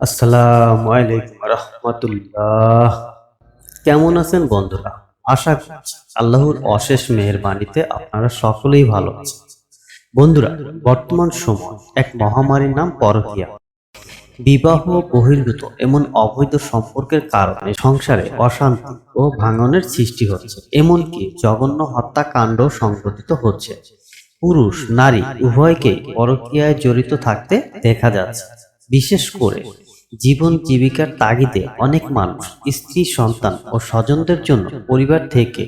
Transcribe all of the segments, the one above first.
আসসালামু আলাইকুম রহমতুল্লাহ। কেমন আছেন বন্ধুরা? আশা করছি আল্লাহর অশেষ মেহেরবানিতে আপনারা সকলেই ভালো আছেন। বন্ধুরা, বর্তমান সময় এক মহামারীর নাম পরকীয়া। বিবাহ বহির্ভূত এমন অবৈধ সম্পর্কের কারণে সংসারে অশান্তি ও ভাঙনের সৃষ্টি হচ্ছে। এমনকি জঘন্য হত্যাকাণ্ড সংঘটিত হচ্ছে। পুরুষ নারী উভয়কে পরকীয়ায় জড়িত থাকতে দেখা যাচ্ছে। বিশেষ করে জীবন জীবিকার তাগিদে অনেক মানুষ স্ত্রী সন্তান ও স্বজনদের জন্য পরিবার থেকে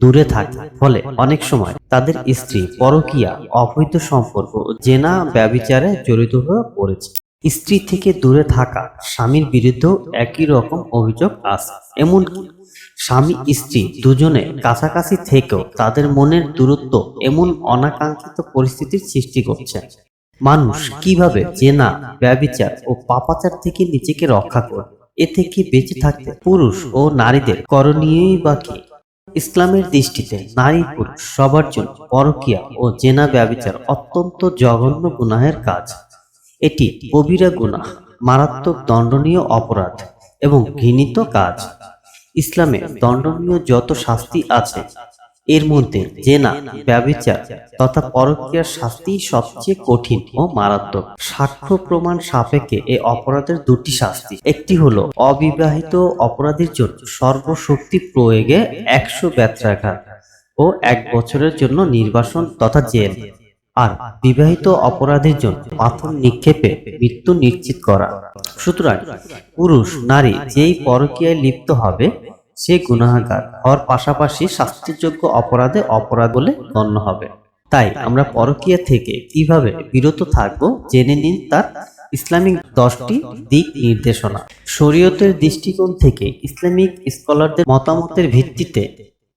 দূরে থাকে ফলে অনেক সময় তাদের স্ত্রী পরকীয়া অবৈধ সম্পর্ক জেনা ব্যবিচারে জড়িত হয়ে পড়েছে। স্ত্রী থেকে দূরে থাকা স্বামীর বিরুদ্ধেও একই রকম অভিযোগ আছে। এমনকি স্বামী স্ত্রী দুজনে কাছাকাছি থেকেও তাদের মনের দূরত্ব এমন অনাকাঙ্ক্ষিত পরিস্থিতির সৃষ্টি করছে। মানুষ কীভাবে জেনা ব্যবিচার ও পাপাচার থেকে নিজেকে রক্ষা করে এ থেকে বেঁচে থাকতে পুরুষ ও নারীদের করণীয়ই বা কি? ইসলামের দৃষ্টিতে নারী পুরুষ সবার জন্য পরকীয়া ও জেনা ব্যবিচার অত্যন্ত জঘন্য গুনাহের কাজ। এটি কবিরা গুনাহ মারাত্মক দণ্ডনীয় অপরাধ এবং ঘৃণিত কাজ। ইসলামে দণ্ডনীয় যত শাস্তি আছে এর মধ্যে জেনা ব্যবিচার তথা পরকীয়ার শাস্তি সবচেয়ে কঠিন ও মারাত্মক। সাক্ষ্য প্রমাণ সাপেক্ষে এ অপরাধের দুটি শাস্তি। একটি হলো অবিবাহিত অপরাধীর জন্য সর্বশক্তি প্রয়োগে একশো ব্যত্রাঘাত ও এক বছরের জন্য নির্বাসন তথা জেল। আর বিবাহিত অপরাধের জন্য পাথর নিক্ষেপে মৃত্যু নিশ্চিত করা। সুতরাং পুরুষ, নারী যেই পরকীয়ায় লিপ্ত হবে, সে গুনাহগার। হওয়ার পাশাপাশি শাস্তিযোগ্য অপরাধে অপরাধ বলে গণ্য হবে। তাই আমরা পরকীয়া থেকে কীভাবে বিরত থাকব জেনে নিন তার ইসলামিক দশটি দিক নির্দেশনা। শরীয়তের দৃষ্টিকোণ থেকে ইসলামিক স্কলারদের মতামতের ভিত্তিতে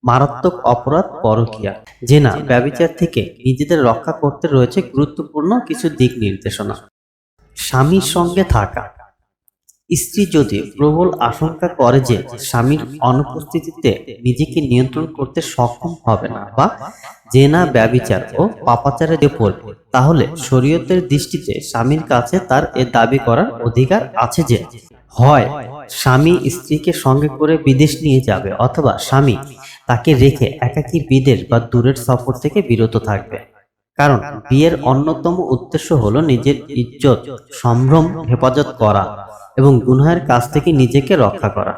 মারাত্মক অপরাধ পরকীয়া। জেনা ব্যবিচার থেকে নিজেদের রক্ষা করতে রয়েছে গুরুত্বপূর্ণ কিছু দিক নির্দেশনা। স্বামীর সঙ্গে থাকা। স্ত্রী যদি প্রবল আশঙ্কা করে যে স্বামীর অনুপস্থিতিতে নিজেকে নিয়ন্ত্রণ করতে সক্ষম হবে না বা জেনা ব্যবিচার ও পাপাচারে যে পড়বে তাহলে শরীয়তের দৃষ্টিতে স্বামীর কাছে তার এ দাবি করার অধিকার আছে যে, হয়, স্বামী স্ত্রীকে সঙ্গে করে বিদেশ নিয়ে যাবে অথবা স্বামী তাকে রেখে একাকী বিদেশ বা দূরের সফর থেকে বিরত থাকবে। কারণ বিয়ের অন্যতম উদ্দেশ্য হলো নিজের ইজ্জত, সম্ভ্রম, হেফাজত করা এবং গুনহার কাছ থেকে নিজেকে রক্ষা করা।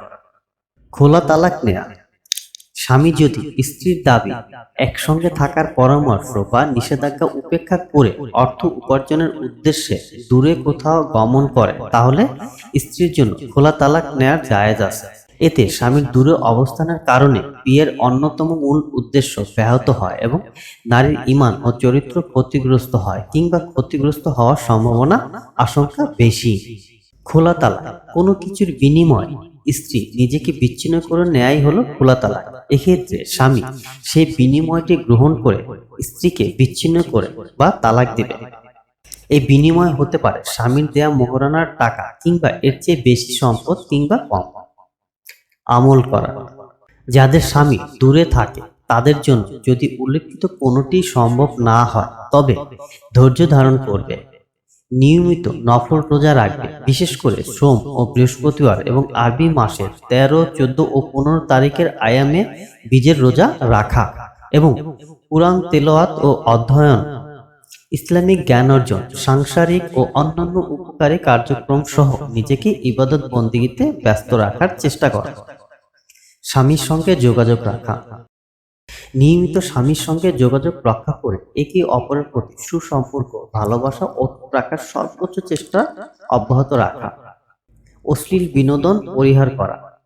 খোলা তালাক নেয়া। স্বামী যদি স্ত্রীর দাবি একসঙ্গে থাকার পরামর্শ বা নিষেধাজ্ঞা উপেক্ষা করে অর্থ উপার্জনের উদ্দেশ্যে দূরে কোথাও গমন করে, তাহলে স্ত্রীর জন্য খোলা তালাক নেয়ার জায়েজ আছে। এতে স্বামীর দূরে অবস্থানের কারণে বিয়ের অন্যতম মূল উদ্দেশ্য ব্যাহত হয় এবং নারীর ইমান ও চরিত্র ক্ষতিগ্রস্ত হয় কিংবা ক্ষতিগ্রস্ত হওয়ার সম্ভাবনা আশঙ্কা বেশি। খোলা তালাক কোনো কিছুর বিনিময় স্ত্রী নিজেকে বিচ্ছিন্ন করে নেয়াই হলো খোলা তালাক এক্ষেত্রে স্বামী সেই বিনিময়টি গ্রহণ করে স্ত্রীকে বিচ্ছিন্ন করে বা তালাক দেবে। এই বিনিময় হতে পারে স্বামীর দেয়া মোহরানার টাকা কিংবা এর চেয়ে বেশি সম্পদ কিংবা কম। আমল করা। যাদের স্বামী দূরে থাকে, তাদের জন্য যদি উল্লেখিত কোনোটি সম্ভব না হয়, তবে ধৈর্য ধারণ করবে। নিয়মিত নফল রোজা রাখবে, বিশেষ করে সোম ও বৃহস্পতিবার এবং আরবি মাসের তেরো, চোদ্দ ও পনেরো তারিখের আয়ামে বীজের রোজা রাখা এবং কোরআন তেলাওয়াত ও অধ্যয়ন ইসলামিক জ্ঞান অর্জন, সাংসারিক ও অন্যান্য উপকারী কার্যক্রম সহ নিজেকে ইবাদত বন্দিগিতে ব্যস্ত রাখার চেষ্টা করা। স্বামীর সঙ্গে যোগাযোগ রাখা। নিয়মিত স্বামীর সঙ্গে যোগাযোগ রক্ষা করে একে অপরের প্রতি সুসম্পর্ক, ভালোবাসা ও রাখার সর্বোচ্চ চেষ্টা অব্যাহত রাখা। অশ্লীল বিনোদন পরিহার করা।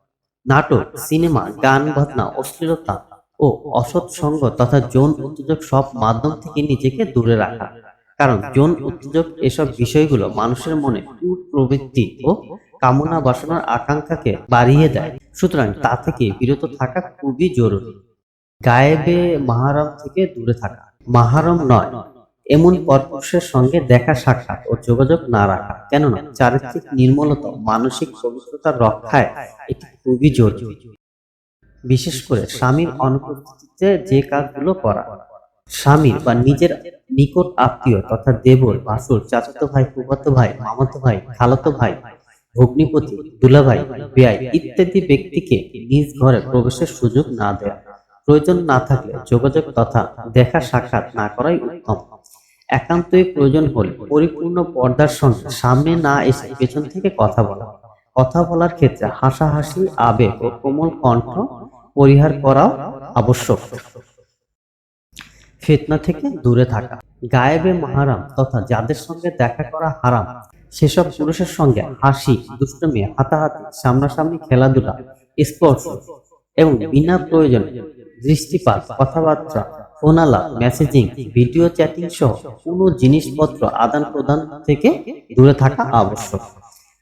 নাটক, সিনেমা, গান, বাজনা অশ্লীলতা ও অসৎ সঙ্গ তথা যৌন উত্তেজক সব মাধ্যম থেকে নিজেকে দূরে রাখা। কারণ যৌন উত্তেজক এসব বিষয়গুলো মানুষের মনে প্রবৃত্তি ও কামনা বাসনার আকাঙ্ক্ষাকে বাড়িয়ে দেয়। সুতরাং তা থেকে বিরত থাকা খুবই জরুরি। গায়েবে মাহারম থেকে দূরে থাকা। মাহারম নয়, এমন পরপুরুষের সঙ্গে দেখা সাক্ষাৎ ও যোগাযোগ না রাখা। কেননা, চারিত্রিক নির্মলতা, মানসিক পবিত্রতার রক্ষায় এটি খুবই জরুরি। বিশেষ করে স্বামীর অনুপস্থিতিতে যে কাজগুলো করা। স্বামীর বা নিজের নিকট আত্মীয় তথা দেবর বাসুর চাচাতো ভাই, ফুফাতো ভাই, মামাতো ভাই, খালাতো ভাই, ভগ্নিপতি, দুলাভাই, বেয়াই ইত্যাদি ব্যক্তিকে নিজ ঘরে প্রবেশের সুযোগ না দেয় প্রয়োজন না থাকলে যোগাযোগ তথা দেখা সাক্ষাৎ না করাই উত্তম। একান্তই প্রয়োজন হলে পরিপূর্ণ পর্দার সঙ্গে সামনে না এসে পেছন থেকে কথা বলা। কথা বলার ক্ষেত্রে হাসাহাসি আবেগ ও কোমল কণ্ঠ পরিহার করাও আবশ্যক। ফিতনা থেকে দূরে থাকা। গায়েবে মাহারাম তথা যাদের সঙ্গে দেখা করা হারাম, সেসব পুরুষের সঙ্গে হাসি, দুষ্টমি, হাতাহাতি, সামনাসামনি খেলাধুলা, স্পর্শ এবং বিনা প্রয়োজনে দৃষ্টিপাত, কথাবার্তা, ফোনালাপ, মেসেজিং, ভিডিও চ্যাটিং সহ কোনো জিনিসপত্র আদান প্রদান থেকে দূরে থাকা আবশ্যক।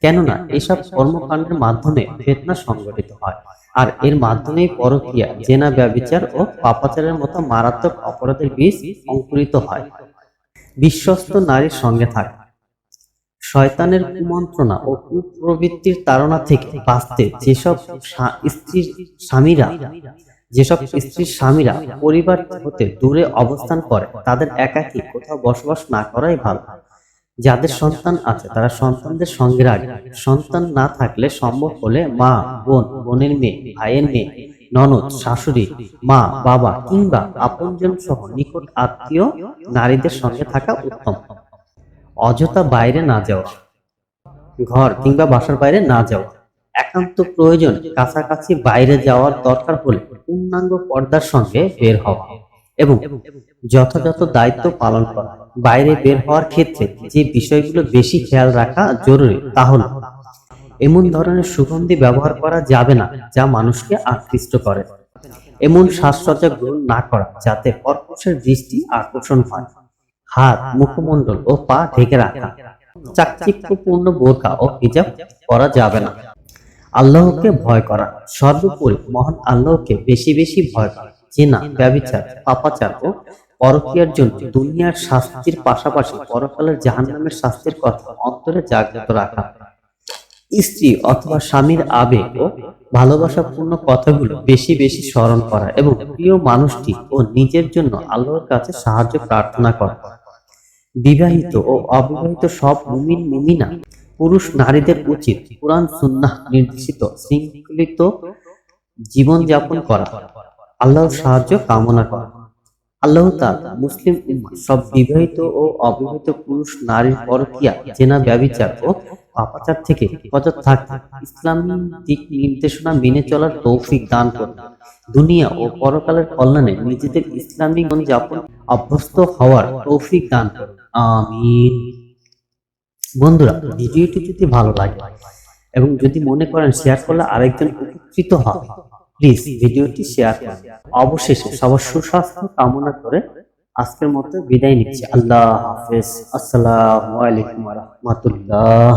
কেননা এসব কর্মকাণ্ডের মাধ্যমে ফেতনা সংগঠিত হয়। আর এর মাধ্যমেই পরকীয়া, জেনা ব্যবিচার ও পাপাচারের মতো মারাত্মক অপরাধের বীজ অঙ্কুরিত হয়। বিশ্বস্ত নারীর সঙ্গে থাকা। শয়তানের কুমন্ত্রণা ও কুপ্রবৃত্তির তাড়না থেকে বাঁচতে যেসব স্ত্রীর স্বামীরা, যেসব স্ত্রীর স্বামীরা পরিবার হতে দূরে অবস্থান করে, তাদের একাকী কোথাও বসবাস না করাই ভালো। যাদের সন্তান আছে তারা সন্তানদের সঙ্গে রাখবে। সন্তান না থাকলে সম্ভব হলে মা বোন বোনের মেয়ে ভাইয়ের মেয়ে ননদ শাশুড়ি মা বাবা কিংবা আপনজন সহ নিকট আত্মীয় নারীদের সঙ্গে থাকা উত্তম। অযথা বাইরে না যাওয়া ঘর কিংবা বাসার বাইরে না যাওয়া একান্ত প্রয়োজন কাছাকাছি বাইরে যাওয়ার দরকার হলে পূর্ণাঙ্গ পর্দার সঙ্গে বের হওয়া এবং যথাযথ দায়িত্ব পালন করা। বাইরে বের হওয়ার ক্ষেত্রে যে বিষয়গুলো বেশি খেয়াল রাখা জরুরি, তা হল, এমন ধরনের সুগন্ধি ব্যবহার করা যাবে না যা মানুষকে আকৃষ্ট করে। এমন সাজসজ্জা গ্রহণ না করা যাতে পরপুরুষের দৃষ্টি আকর্ষণ হয়। হাত, মুখমণ্ডল ও পা ঢেকে রাখা, চাকচিক্যপূর্ণ বোরকা ও হিজাব করা যাবে না। আল্লাহকে ভয় করা, সর্বোপরি মহান আল্লাহকে বেশি বেশি ভয় করা জেনা ব্যবিচার পাপাচার ও পরকীয়ার জন্য দুনিয়ার শাস্তির পাশাপাশি পরকালের জাহান্নামের শাস্তির কথা অন্তরে জাগ্রত রাখা। স্ত্রী অথবা স্বামীর আবেগ ও ভালোবাসাপূর্ণ কথাগুলো বেশি বেশি স্মরণ করা এবং প্রিয় মানুষটি ও নিজের জন্য আল্লাহর কাছে সাহায্য প্রার্থনা করা। বিবাহিত ও অবিবাহিত সব মুমিন, মুমিনা, পুরুষ নারীদের উচিত কোরআন, সুন্নাহ নির্দেশিত, শৃঙ্খলিত জীবনযাপন করা। আল্লাহর সাহায্য কামনা করা। আল্লাহ তাআলা মুসলিম সব বিবাহিত ও অবিবাহিত পুরুষ নারীর পরকীয়া, জেনা ব্যভিচার ও পাপাচার থেকে হেফাজত থাকতে ইসলামী দিক নির্দেশনা মেনে চলার তৌফিক দান করুন। দুনিয়া ও পরকালের কল্যাণে নিজেদের ইসলামী জীবনযাপন অভ্যস্ত হওয়ার তৌফিক দান আমিন। বন্ধুরা, ভিডিওটি যদি ভালো লাগে এবং যদি মনে করেন শেয়ার করলে আরেকজন উপকৃত হবে। প্লিজ ভিডিওটি শেয়ার করুন। অবশেষে সবার সুস্বাস্থ্য কামনা করে আজকের মতো বিদায় নিচ্ছি। আল্লাহ হাফেজ। আসসালামু আলাইকুম রহমতুল্লাহ।